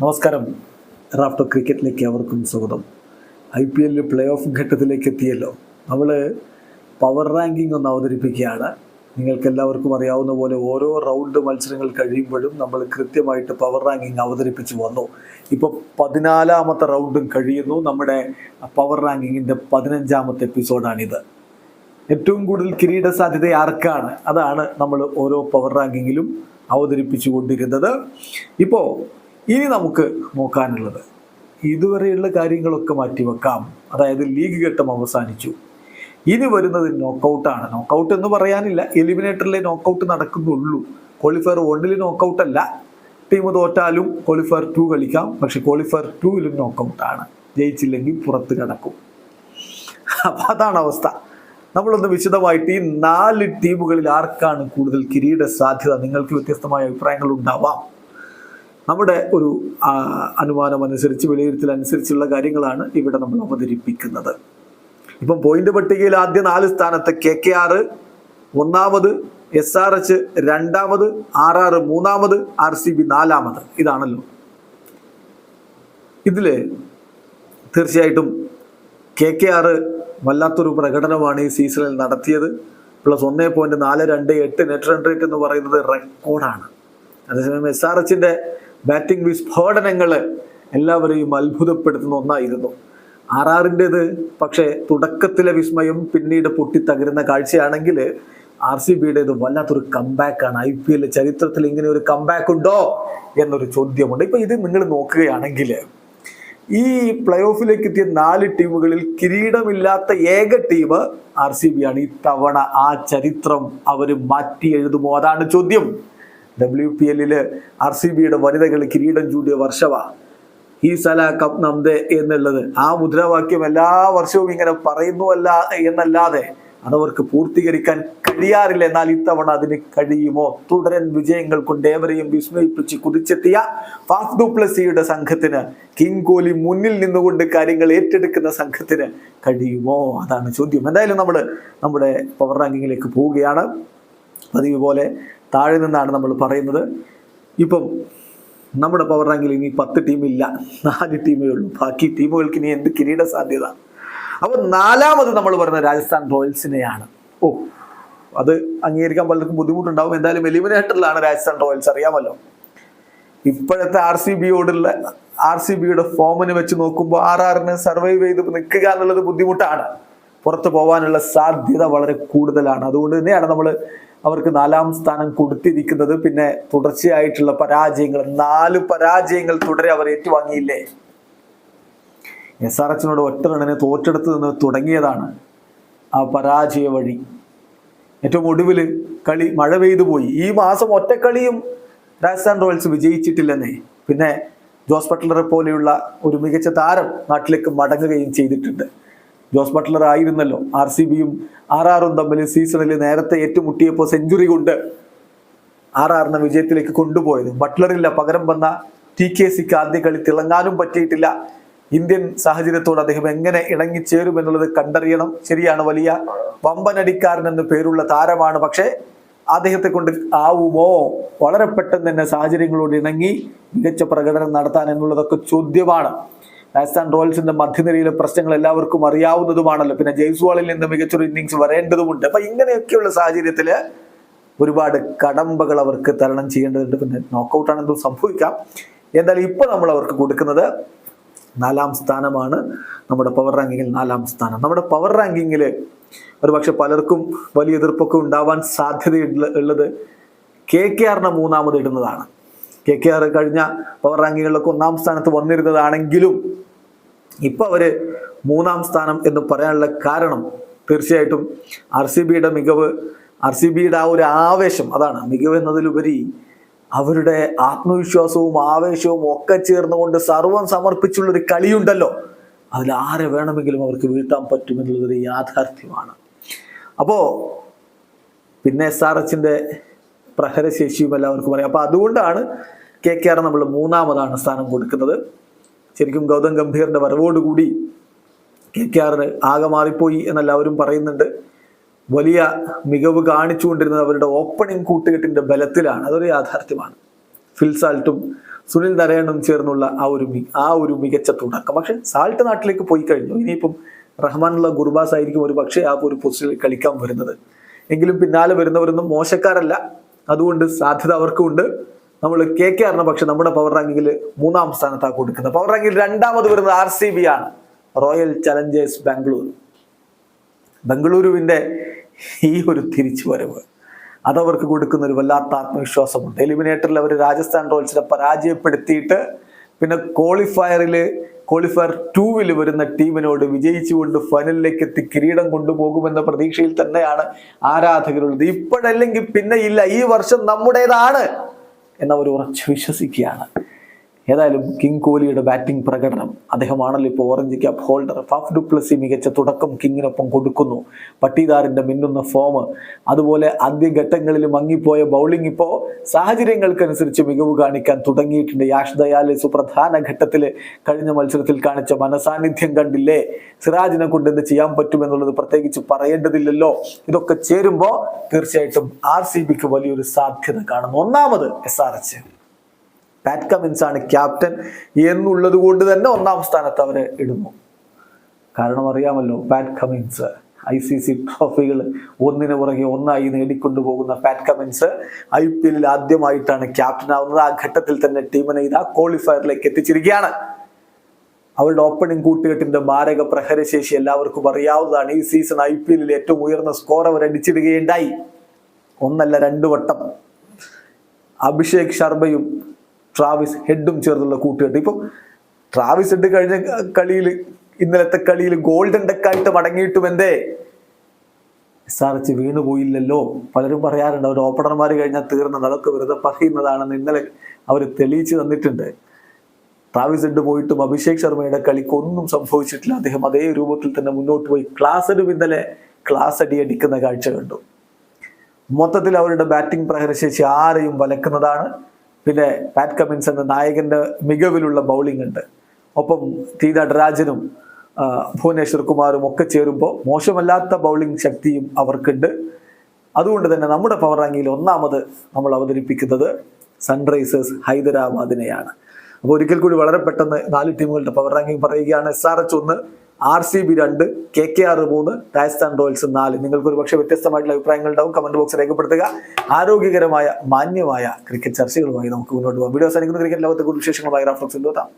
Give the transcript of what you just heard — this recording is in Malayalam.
നമസ്കാരം. റാഫ്റ്റർ ക്രിക്കറ്റിലേക്ക് അവർക്കും സ്വാഗതം. ഐ പി എല്ലിൽ പ്ലേ ഓഫ് ഘട്ടത്തിലേക്ക് എത്തിയല്ലോ. നമ്മൾ പവർ റാങ്കിംഗ് ഒന്ന് അവതരിപ്പിക്കുകയാണ്. നിങ്ങൾക്ക് എല്ലാവർക്കും അറിയാവുന്ന പോലെ ഓരോ റൗണ്ട് മത്സരങ്ങൾ കഴിയുമ്പോഴും നമ്മൾ കൃത്യമായിട്ട് പവർ റാങ്കിങ് അവതരിപ്പിച്ച് വന്നു. ഇപ്പോൾ പതിനാലാമത്തെ റൗണ്ടും കഴിയുന്നു. നമ്മുടെ പവർ റാങ്കിങ്ങിന്റെ പതിനഞ്ചാമത്തെ എപ്പിസോഡാണിത് ഏറ്റവും കൂടുതൽ കിരീട സാധ്യത ആർക്കാണ്? അതാണ് നമ്മൾ ഓരോ പവർ റാങ്കിങ്ങിലും അവതരിപ്പിച്ചു കൊണ്ടിരുന്നത്. ഇപ്പോൾ ഇനി നമുക്ക് നോക്കാനുള്ളത്. ഇതുവരെയുള്ള കാര്യങ്ങളൊക്കെ മാറ്റിവെക്കാം. അതായത് ലീഗ് ഘട്ടം അവസാനിച്ചു. ഇനി വരുന്നത് നോക്കൗട്ടാണ് നോക്കൗട്ട് എന്ന് പറയാനില്ല. എലിമിനേറ്ററിലെ നോക്കൗട്ട് നടക്കുന്നുള്ളൂ. ക്വാളിഫയർ വണ്ണിൽ നോക്കൗട്ട് അല്ല. ടീം തോറ്റാലും ക്വാളിഫയർ ടു കളിക്കാം. പക്ഷെ ക്വാളിഫയർ ടൂവിലും നോക്കൗട്ടാണ് ജയിച്ചില്ലെങ്കിൽ പുറത്ത് കിടക്കും. അപ്പം അതാണ് അവസ്ഥ. നമ്മളൊന്ന് വിശദമായിട്ട് ഈ നാല് ടീമുകളിൽ ആർക്കാണ് കൂടുതൽ കിരീട സാധ്യത നിങ്ങൾക്ക് വ്യത്യസ്തമായ അഭിപ്രായങ്ങൾ ഉണ്ടാവാം. നമ്മുടെ ഒരു അനുമാനം അനുസരിച്ച് വിലയിരുത്തൽ അനുസരിച്ചുള്ള കാര്യങ്ങളാണ് ഇവിടെ നമ്മൾ അവതരിപ്പിക്കുന്നത്. ഇപ്പം പോയിന്റ് പട്ടികയിൽ ആദ്യ നാല് സ്ഥാനത്ത് കെ കെ ആർ ഒന്നാമത് എസ് ആർ എച്ച് രണ്ടാമത് ആർ ആർ മൂന്നാമത് ആർ സി ബി നാലാമത്. ഇതാണല്ലോ. ഇതിൽ തീർച്ചയായിട്ടും കെ കെ ആർ വല്ലാത്തൊരു പ്രകടനമാണ് ഈ സീസണിൽ നടത്തിയത്. പ്ലസ് ഒന്നേ പോയിന്റ് നാല് രണ്ട് എട്ട് നെറ്റ് റൺ റേറ്റ് എന്ന് പറയുന്നത് റെക്കോർഡാണ്. അതേസമയം എസ് ആർ എച്ചിന്റെ ബാറ്റിംഗ് വിസ്ഫോടനങ്ങൾ എല്ലാവരെയും അത്ഭുതപ്പെടുത്തുന്ന ഒന്നായിരുന്നു. ആർ ആറിന്റെത് പക്ഷേ തുടക്കത്തിലെ വിസ്മയം പിന്നീട് പൊട്ടിത്തകരുന്ന കാഴ്ചയാണെങ്കിൽ ആർ സി ബിയുടേത് വല്ലാത്തൊരു കമ്പാക്കാണ് ഐ പി എൽ ചരിത്രത്തിൽ ഇങ്ങനെ ഒരു കമ്പാക്ക് ഉണ്ടോ എന്നൊരു ചോദ്യമുണ്ട്. ഇപ്പം ഇത് നിങ്ങൾ നോക്കുകയാണെങ്കിൽ ഈ പ്ലേ ഓഫിലേക്ക് എത്തിയ നാല് ടീമുകളിൽ കിരീടമില്ലാത്ത ഏക ടീം ആർ സി ബി ആണ് ഇത്തവണ ആ ചരിത്രം അവർ മാറ്റി എഴുതുമോ അതാണ് ചോദ്യം. ഡബ്ല്യു പി എല്ലിൽ ആർ സി ബിയുടെ വനിതകൾ കിരീടം ചൂടിയ വർഷമാണ് ഈ സല കപ്പ് നംദേ എന്നുള്ളത്. ആ മുദ്രാവാക്യം എല്ലാ വർഷവും ഇങ്ങനെ പറയുന്നു അല്ല എന്നല്ലാതെ അതവർക്ക് പൂർത്തീകരിക്കാൻ കഴിയാറില്ല എന്നാൽ ഇത്തവണ അതിന് കഴിയുമോ? തുടരൻ വിജയങ്ങൾ കൊണ്ട് ഏവരെയും വിസ്മയിപ്പിച്ച് കുതിച്ചെത്തിയ ഫാഫ് ഡുപ്ലസിയുടെ സംഘത്തിന് കിങ് കോലി മുന്നിൽ നിന്നുകൊണ്ട് കാര്യങ്ങൾ ഏറ്റെടുക്കുന്ന സംഘത്തിന് കഴിയുമോ? അതാണ് ചോദ്യം. എന്തായാലും നമ്മൾ നമ്മുടെ പവർ റാങ്കിങ്ങിലേക്ക് പോവുകയാണ്. പതിവ് പോലെ താഴെ നിന്നാണ് നമ്മൾ പറയുന്നത്. ഇപ്പം നമ്മുടെ പവർ റാങ്കിൽ ഇനി പത്ത് ടീമില്ല നാല് ടീമേ ഉള്ളൂ. ബാക്കി ടീമുകൾക്ക് ഇനി എന്ത് കിരീട സാധ്യത? അപ്പോൾ നാലാമത് നമ്മൾ പറയുന്നത് രാജസ്ഥാൻ റോയൽസിനെയാണ്. ഓ അത് അംഗീകരിക്കാൻ പലർക്കും ബുദ്ധിമുട്ടുണ്ടാവും. എന്തായാലും എലിമിനേറ്ററിലാണ് രാജസ്ഥാൻ റോയൽസ് അറിയാമല്ലോ. ഇപ്പോഴത്തെ ആർ സി ബിയോടുള്ള ആർ സി ബിയുടെ ഫോമിന് വെച്ച് നോക്കുമ്പോൾ ആർ ആറിന് സർവൈവ് ചെയ്ത് നിൽക്കുക എന്നുള്ളത് ബുദ്ധിമുട്ടാണ്. പുറത്ത് പോകാനുള്ള സാധ്യത വളരെ കൂടുതലാണ്. അതുകൊണ്ട് തന്നെയാണ് നമ്മൾ അവർക്ക് നാലാം സ്ഥാനം കൊടുത്തിരിക്കുന്നത്. പിന്നെ തുടർച്ചയായിട്ടുള്ള പരാജയങ്ങൾ നാല് പരാജയങ്ങൾ തുടരെ അവർ ഏറ്റുവാങ്ങിയില്ലേ? എസ് ആർ എച്ചിനോട് ഒറ്റ റണ്ണിന് തോറ്റെടുത്ത് നിന്ന് തുടങ്ങിയതാണ് ആ പരാജയ വഴി. ഏറ്റവും ഒടുവിൽ കളി മഴ പെയ്തു പോയി. ഈ മാസം ഒറ്റക്കളിയും രാജസ്ഥാൻ റോയൽസ് വിജയിച്ചിട്ടില്ലെന്നേ. പിന്നെ ജോസ് ബട്ട്ലറെ പോലെയുള്ള ഒരു മികച്ച താരം നാട്ടിലേക്ക് മടങ്ങുകയും ചെയ്തിട്ടുണ്ട്. ജോസ് ബട്ട്ലർ ആയിരുന്നല്ലോ. ആർ സി ബിയും ആർ ആറും തമ്മിൽ സീസണിൽ നേരത്തെ ഏറ്റുമുട്ടിയപ്പോൾ സെഞ്ചുറി കൊണ്ട് ആർ ആറിനെ വിജയത്തിലേക്ക് കൊണ്ടുപോയത്. ബട്ട്ലറില്ല പകരം വന്ന ടി കെ സിക്ക് ആദ്യ കളി തിളങ്ങാനും പറ്റിയിട്ടില്ല. ഇന്ത്യൻ സാഹചര്യത്തോട് അദ്ദേഹം എങ്ങനെ ഇണങ്ങിച്ചേരും എന്നുള്ളത് കണ്ടറിയണം. ശരിയാണ് വലിയ വമ്പനടിക്കാരൻ എന്ന് പേരുള്ള താരമാണ്. പക്ഷേ അദ്ദേഹത്തെ കൊണ്ട് ആവുമോ? വളരെ പെട്ടെന്ന് തന്നെ സാഹചര്യങ്ങളോട് ഇണങ്ങി മികച്ച പ്രകടനം നടത്താൻ എന്നുള്ളതൊക്കെ ചോദ്യമാണ്. രാജസ്ഥാൻ റോയൽസിന്റെ മധ്യനിരയിലെ പ്രശ്നങ്ങൾ എല്ലാവർക്കും അറിയാവുന്നതുമാണല്ലോ. പിന്നെ ജയ്സ്വാളിൽ നിന്ന് മികച്ചൊരു ഇന്നിങ്സ് വരേണ്ടതുമുണ്ട്. അപ്പൊ ഇങ്ങനെയൊക്കെയുള്ള സാഹചര്യത്തിൽ ഒരുപാട് കടമ്പകൾ അവർക്ക് തരണം ചെയ്യേണ്ടതുണ്ട്. പിന്നെ നോക്കൗട്ട് ആണെന്നും സംഭവിക്കാം. എന്തായാലും ഇപ്പൊ നമ്മൾ അവർക്ക് കൊടുക്കുന്നത് നാലാം സ്ഥാനമാണ്. നമ്മുടെ പവർ റാങ്കിങ്ങിൽ നാലാം സ്ഥാനം. നമ്മുടെ പവർ റാങ്കിങ്ങിൽ ഒരു പക്ഷെ പലർക്കും വലിയ എതിർപ്പൊക്കെ ഉണ്ടാവാൻ സാധ്യതയുള്ള ഉള്ളത് കെ കെ ആറിനെ മൂന്നാമത് ഇടുന്നതാണ്. കെ കെ ആർ കഴിഞ്ഞ പവർ റാങ്കിങ്ങിലൊക്കെ ഒന്നാം സ്ഥാനത്ത് വന്നിരുന്നതാണെങ്കിലും ഇപ്പൊ അവർ മൂന്നാം സ്ഥാനം എന്ന് പറയാനുള്ള കാരണം തീർച്ചയായിട്ടും ആർ സി ബിയുടെ മികവ് ആർ സി ബിയുടെ ആ ഒരു ആവേശം അതാണ്. മികവ് എന്നതിലുപരി അവരുടെ ആത്മവിശ്വാസവും ആവേശവും ഒക്കെ ചേർന്നുകൊണ്ട് സർവം സമർപ്പിച്ചുള്ള ഒരു കളിയുണ്ടല്ലോ. അതിൽ ആരെ വേണമെങ്കിലും അവർക്ക് വീഴ്ത്താൻ പറ്റുമെന്നുള്ളതൊരു യാഥാർത്ഥ്യമാണ്. അപ്പോൾ പിന്നെ എസ് ആർ എച്ചിന്റെ പ്രഹരശേഷിയും എല്ലാവർക്കും അറിയാം അപ്പൊ അതുകൊണ്ടാണ് കെ കെ ആർ നമ്മൾ മൂന്നാമതാണ് സ്ഥാനം കൊടുക്കുന്നത്. ശരിക്കും ഗൗതം ഗംഭീറിന്റെ വരവോടുകൂടി കെ കെ ആറിന് ആകെ മാറിപ്പോയി എന്നെല്ലാവരും പറയുന്നുണ്ട്. വലിയ മികവ് കാണിച്ചുകൊണ്ടിരുന്നത് അവരുടെ ഓപ്പണിംഗ് കൂട്ടുകെട്ടിന്റെ ബലത്തിലാണ്. അതൊരു യാഥാർത്ഥ്യമാണ്. ഫിൽസാൾട്ടും സുനിൽ നരയണും ചേർന്നുള്ള ആ ഒരു ആ ഒരു മികച്ച തുടക്കം. പക്ഷെ സാൾട്ട് നാട്ടിലേക്ക് പോയി കഴിഞ്ഞു. ഇനിയിപ്പം റഹ്മാനുള്ള ഗുർബാസ് ആയിരിക്കും ഒരു പക്ഷേ ആ ഒരു പൊസിഷനിൽ കളിക്കാൻ വരുന്നത്. എങ്കിലും പിന്നാലെ വരുന്നവരൊന്നും മോശക്കാരല്ല. അതുകൊണ്ട് സാധ്യത അവർക്കുണ്ട്. നമ്മൾ കെ കെ ആറിന് പക്ഷെ നമ്മുടെ പവർ റാങ്കിങ്ങിൽ മൂന്നാം സ്ഥാനത്താണ് കൊടുക്കുന്നത്. പവർ റാങ്കിൽ രണ്ടാമത് വരുന്നത് ആർ സി ബി ആണ്. റോയൽ ചലഞ്ചേഴ്സ് ബാംഗ്ലൂർ ബംഗളൂരുവിന്റെ ഈ ഒരു തിരിച്ചുവരവ്. അതവർക്ക് കൊടുക്കുന്ന ഒരു വല്ലാത്ത ആത്മവിശ്വാസമുണ്ട്. എലിമിനേറ്ററിൽ അവർ രാജസ്ഥാൻ റോയൽസിനെ പരാജയപ്പെടുത്തിയിട്ട് പിന്നെ ക്വാളിഫയറിൽ ക്വാളിഫയർ ടൂവിൽ വരുന്ന ടീമിനോട് വിജയിച്ചുകൊണ്ട് ഫൈനലിലേക്ക് എത്തി കിരീടം കൊണ്ടുപോകുമെന്ന പ്രതീക്ഷയിൽ തന്നെയാണ് ആരാധകരുള്ളത്. ഇപ്പോഴല്ലെങ്കിൽ പിന്നെ ഇല്ല. ഈ വർഷം നമ്മുടേതാണ്. എന്നവർ ഉറച്ചു വിശ്വസിക്കുകയാണ്. ഏതായാലും കിങ് കോഹ്ലിയുടെ ബാറ്റിംഗ് പ്രകടനം. അദ്ദേഹമാണല്ലോ ഇപ്പോൾ orange cap holder. Faf du Plessis മികച്ച തുടക്കം കിങ്ങിനൊപ്പം കൊടുക്കുന്നു. പട്ടിദാറിന്റെ മിന്നുന്ന ഫോം അതുപോലെ ആദ്യഘട്ടങ്ങളിൽ മങ്ങിപ്പോയ ബൗളിംഗ് ഇപ്പോൾ സാഹചര്യങ്ങൾക്കനുസരിച്ച് മികവ് കാണിക്കാൻ തുടങ്ങിയിട്ടുണ്ട്. യാഷ് ദയാലെ സുപ്രധാന ഘട്ടത്തിൽ കഴിഞ്ഞ മത്സരത്തിൽ കാണിച്ച മനസാന്നിധ്യം കണ്ടില്ലേ? സിറാജിനെ കൊണ്ട് എന്ത് ചെയ്യാൻ പറ്റുമെന്നുള്ളത് പ്രത്യേകിച്ച് പറയേണ്ടതില്ലല്ലോ. ഇതൊക്കെ ചേരുമ്പോൾ തീർച്ചയായിട്ടും ആർ സി ബിക്ക് വലിയൊരു സാധ്യത കാണുന്നു. ഒന്നാമത് S R H Pat Cummins ആണ് ക്യാപ്റ്റൻ എന്നുള്ളത് കൊണ്ട് തന്നെ ഒന്നാം സ്ഥാനത്ത് അവരെ ഇടുന്നു. കാരണം അറിയാമല്ലോ Pat Cummins I C C ട്രോഫികൾ ഒന്നിന് പുറകെ ഒന്നായി നേടിക്കൊണ്ടു പോകുന്ന പാറ്റ് കമിൻസ് ഐ പി എല്ലിൽ ആദ്യമായിട്ടാണ് ക്യാപ്റ്റൻ ആവുന്നത്. ആ ഘട്ടത്തിൽ തന്നെ ടീമിനെ ഇതാ ക്വാളിഫയറിലേക്ക് എത്തിച്ചിരിക്കുകയാണ്. അവരുടെ ഓപ്പണിംഗ് കൂട്ടുകെട്ടിന്റെ മാരക പ്രഹരശേഷി എല്ലാവർക്കും അറിയാവുന്നതാണ്. ഈ സീസൺ ഐ പി എല്ലിൽ ഏറ്റവും ഉയർന്ന സ്കോർ അവർ അടിച്ചിടുകയുണ്ടായി. ഒന്നല്ല രണ്ടു വട്ടം. അഭിഷേക് ശർമ്മയും ട്രാവിസ് ഹെഡും ചേർന്നുള്ള കൂട്ടുകെട്ട്. ഇപ്പം ട്രാവിസ് ഹെഡ് കഴിഞ്ഞ കളിയിൽ ഇന്നലത്തെ കളിയിൽ ഗോൾഡൻ ഡെക്കായിട്ട് മടങ്ങിയിട്ടും എന്തേ എസ് ആർ എച്ച് വീണുപോയില്ലല്ലോ. പലരും പറയാറുണ്ട് അവർ ഓപ്പണർമാർ കഴിഞ്ഞാൽ തീർന്ന അതൊക്കെ വെറുതെ പറയുന്നതാണെന്ന് ഇന്നലെ അവർ തെളിയിച്ചു തന്നിട്ടുണ്ട്. ട്രാവിസ് ഹെഡ് പോയിട്ടും അഭിഷേക് ശർമ്മയുടെ കളിക്കൊന്നും സംഭവിച്ചിട്ടില്ല. അദ്ദേഹം അതേ രൂപത്തിൽ തന്നെ മുന്നോട്ട് പോയി ക്ലാസ് അടി ഇന്നലെ ക്ലാസ് അടി അടിക്കുന്ന കാഴ്ച കണ്ടു. മൊത്തത്തിൽ അവരുടെ ബാറ്റിംഗ് പ്രഹരശേഷി ആരെയും വലക്കുന്നതാണ്. പിന്നെ പാറ്റ് കമിൻസ് എന്ന നായകന്റെ മികവിലുള്ള ബൗളിംഗ് ഉണ്ട്. ഒപ്പം ടി നടരാജനും ഭുവനേശ്വർ കുമാറും ഒക്കെ ചേരുമ്പോൾ മോശമല്ലാത്ത ബൗളിംഗ് ശക്തിയും അവർക്കുണ്ട്. അതുകൊണ്ട് തന്നെ നമ്മുടെ പവർ റാങ്കിയിൽ ഒന്നാമത് നമ്മൾ അവതരിപ്പിക്കുന്നത് സൺറൈസേഴ്സ് ഹൈദരാബാദിനെയാണ്. അപ്പോൾ ഒരിക്കൽ കൂടി വളരെ പെട്ടെന്ന് നാല് ടീമുകളുടെ പവർ റാങ്കിങ് പറയുകയാണ്. എസ് ആർ എച്ച് ഒന്ന് ആർ സി ബി രണ്ട് കെ കെ ആർ മൂന്ന് രാജസ്ഥാൻ റോയൽസ് നാല്. നിങ്ങൾക്ക് ഒരു പക്ഷേ വ്യത്യസ്തമായിട്ടുള്ള അഭിപ്രായങ്ങൾ ഉണ്ടാവും കമന്റ് ബോക്സ് രേഖപ്പെടുത്തുക. ആരോഗ്യകരമായ മാന്യമായ ക്രിക്കറ്റ് ചർച്ചകളുമായി നമുക്ക് മുന്നോട്ട് പോകാം. വീഡിയോ സാധിക്കുന്ന ക്രിക്കറ്റ് ലോകത്തെ കൂടുതൽ വിശേഷങ്ങളുമായി റാഫ്ലക്സ് എത്താം.